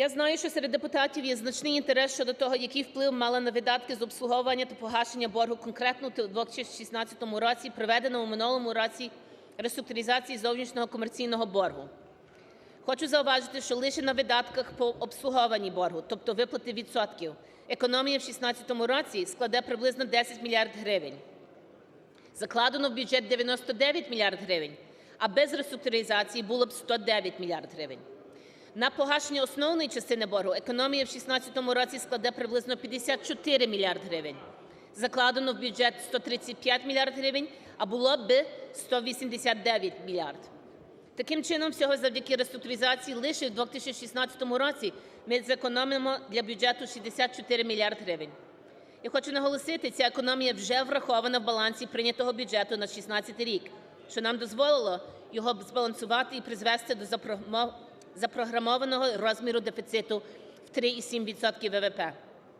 Я знаю, що серед депутатів є значний інтерес щодо того, який вплив мала на видатки з обслуговування та погашення боргу конкретно у 2016 році, проведено у минулому році реструктуризації зовнішнього комерційного боргу. Хочу зауважити, що лише на видатках по обслуговуванні боргу, тобто виплати відсотків, економія в 2016 році складе приблизно 10 мільярдів гривень. Закладено в бюджет 99 мільярдів гривень, а без реструктуризації було б 109 мільярдів гривень. На погашення основної частини боргу економія в 2016 році складе приблизно 54 мільярди гривень. Закладено в бюджет 135 мільярдів гривень, а було б 189 мільярдів. Таким чином, всього завдяки реструктуризації лише в 2016 році ми зекономимо для бюджету 64 мільярди гривень. Я хочу наголосити, ця економія вже врахована в балансі прийнятого бюджету на 2016 рік, що нам дозволило його збалансувати і призвести до запрогмо- запрограмованого розміру дефіциту в 3,7% ВВП.